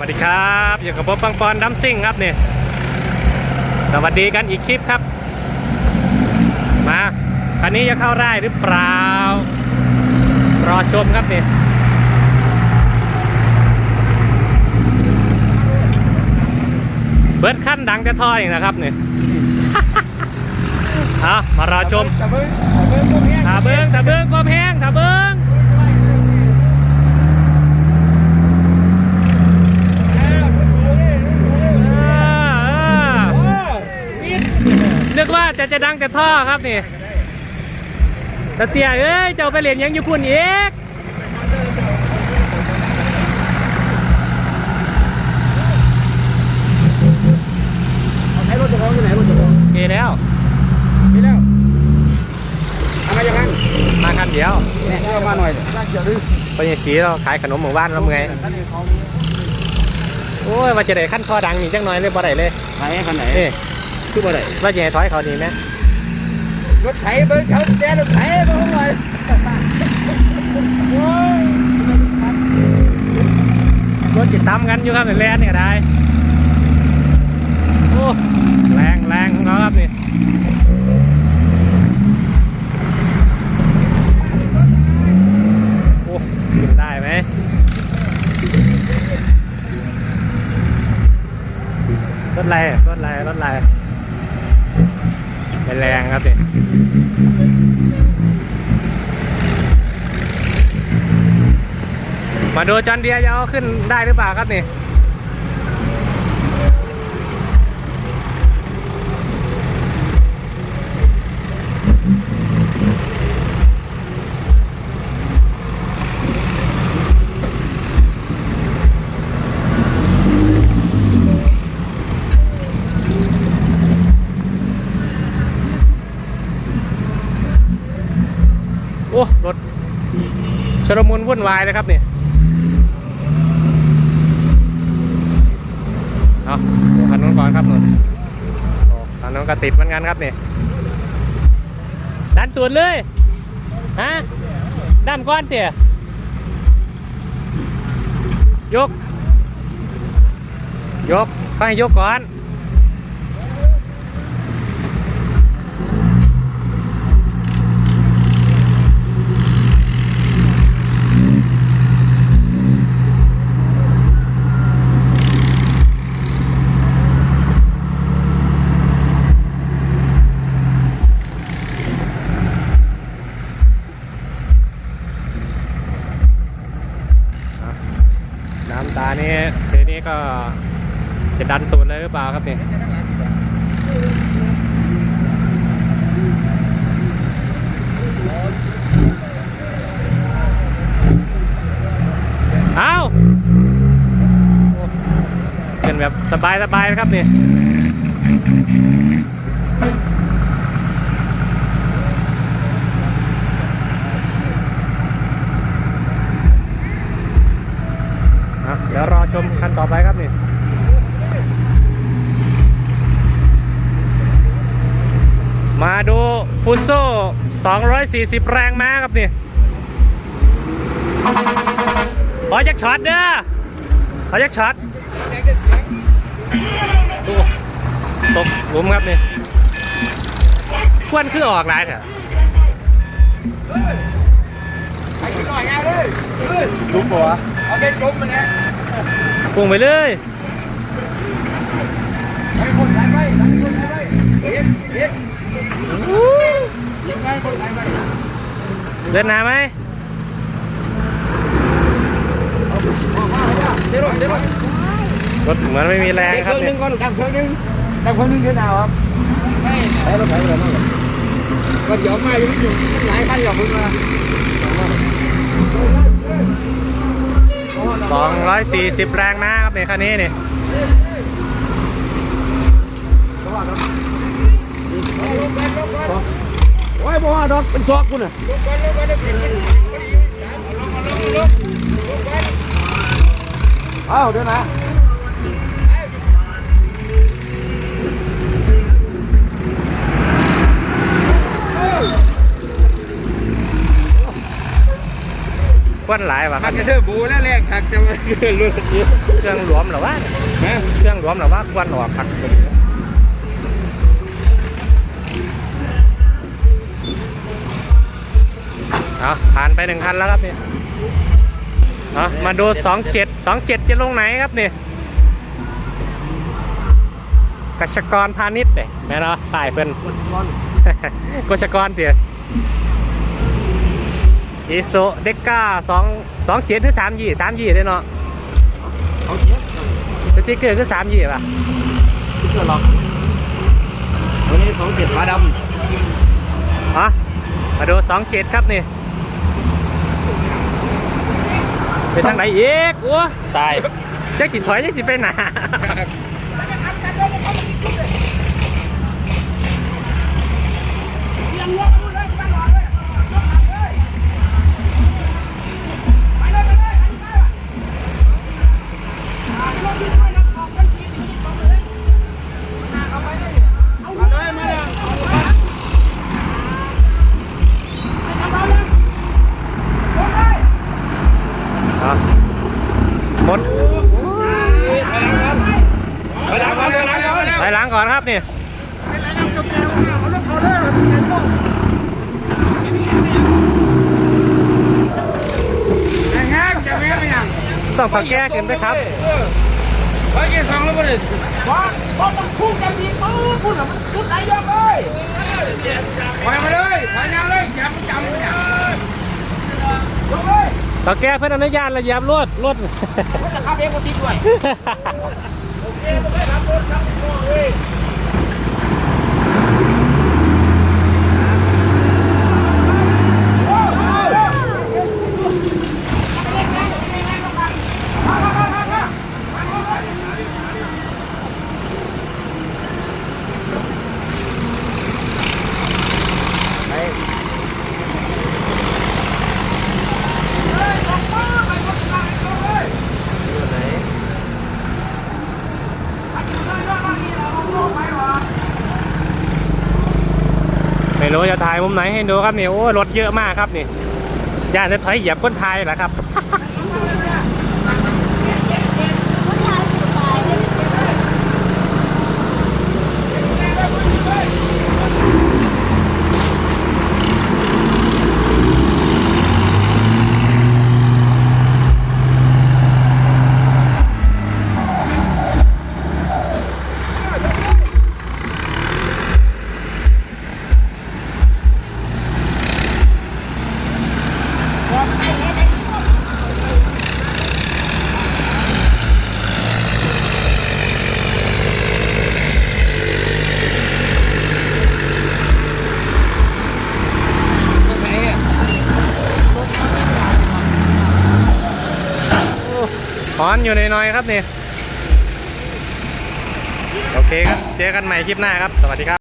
วัสดีครับอยู่กับผมปังปอนดัมซิ่งครับเนี่ยสวัสดีกันอีกคลิปครับ มาคันนี้จะเข้าได้หรือเปล่า รอชมครับเนี่ยเบิร์ดขั้นดังแต่ท่อเองนะครับเนี่ยเอามารอชมตะเบิ้งตะเบิ้งพวกนี้ถ้าเบิ้งถ้าเบิ้งความแห้งถ้าเบิ้ง อ่าอ่า โอ้ปิด นึกว่า จะจะดังแต่ท่อครับนี่แต่เตียเอ้ยเจ้าไปเรียนหยังอยู่พุ่นอีกเอาใช้รถเจ้าของที่ไหนรถเจ้าของโอเคแล้วนี่แล้วเอามาอย่างนั้นมาคันเดียวเนี่ยเอามาหน่อยลากเกี่ยวดึงไปยังสีเราขายขนมหมู่บ้านเราเมื่อยอันนี้ของโอ้ยว่าจะได้ขั้นคอดังนี่จังหน่อยเลยบ่ได้เลยไหนคันไหนนี่ คือบ่ได้ว่าจะให้ถอยเขาดีไหมรถไถเบิ้งเขาแกรถไถเบิ้งหน่อยโอ้ยรถจิตตามกันอยู่ครับแลนเนี่ยได้โอ้แรงแรงของเขาครับนี่โอ้ขึ้นได้ไหมรถอะไรรถอะไรรถอะไร เป็นแรงครับเนี่มาดูจอนเดียจะเอาขึ้นได้หรือเปล่าครับนี่ โอ้รถชลมุนวุ่นวายเลยครับเนี่ยเอาคันนู้นก่อนครับนู่นคันนู้นก็ติดเหมือนกันครับเนี่ยดันตูดเลยฮะดันก้อนเตี่ยยก ยก ค่อยยกก่อนำตานี่ทีนี้ ก็จะดันตูดเลยหรือเปล่าครับเนี่ยเอาเป็นแบบสบายๆนะครับเนี่ยะเดี๋ยวรอชมคันต่อไปครับนี่ มาดูฟุตโซ่ 240 แรงม้าครับนี่ ขอจักช็อตเด้อขอจักช็อตดูตกหลุมครับนี่ควนคือออกหลายเถอะไอ้ที่หน่อยไงเลยเฮ้ยลุมหัวเอาเด็ดจมมันนะปุ่งไปเลยไอ้คนไถไว้ไอ้คนไถไว้เฮ็ดเฮ็ดยั เดินหนาไหมเดี๋ยวรถเหมือนไม่มีแรงครับรื่องหเนี่นึยงก่อนดับเครื่องหนึงดับเครื่องหนึงเท่าไหร่ครับใช่ใช้รถไถอะไรบ้างก็เดี๋ยวมาอยู่ที่หลายคันหยอกมึงมา240แรงม้าครับในคันนี้นี่โอ้ยบ่ว่าดอกเป็นซอกกูน่ะอ้าวเดี๋ยวนะควนหลายว่ะคมัรันบจะเทอร์โบแล้วแรกคักจะมาเกินรถเยอะเครื่องหลวมเหรอวะนะเครื่องหลวมเหรอวะควนออกพัก เอาผ่านไปหนึ่งคันแล้วครับนี่เอามาดูสองเจ็ดสองเจ็ดจะลงไหนครับนี่กชกรพาณิชย์เนี่ยแม่เนาะตายเพิ่นกชกรเตี๋ยอีโซเด็กก้าสองสองเจ็ดหรือสามยี่สามยี่ได้เนาะเขาเจ็บสติ๊กเกอร์คือสามยี่ป่ะเพื่อหรอกวันนี้สองเจ็ดฟ้าดอ๋อมาดูสองเจ็ดครับนี่ ไปทางไหนอีกโอ้ตายเจ๊จิถอยเจ๊จิไปหนาำเอา ก่อนครับนี่แห้งจะไม่ไม่ยังต้องถอดแก้กันด้วยครับไปกินสองแล้วบ่ได้ว่าเพราะมันคู่กันดีปื้อพูดแล้วมันชุดไหนยกเลยไปมาเลยไปยาวเลยจำจำเนี่ยยกเลยถอดแก้เพื่อนอนุญาตระยับรวดรวดมันจะขับเองคนติดด้วยไม่รู้ Hey! จะถ่ายมุมไหนให้ดูครับนี่โอ้รถเยอะมากครับนี่ย่านจะถอยเหยียบก้นท้ายเหรอครับ หอนอยู่ในน้อยๆครับนี่ โอเคครับ เจอกันใหม่คลิปหน้าครับ สวัสดีครับ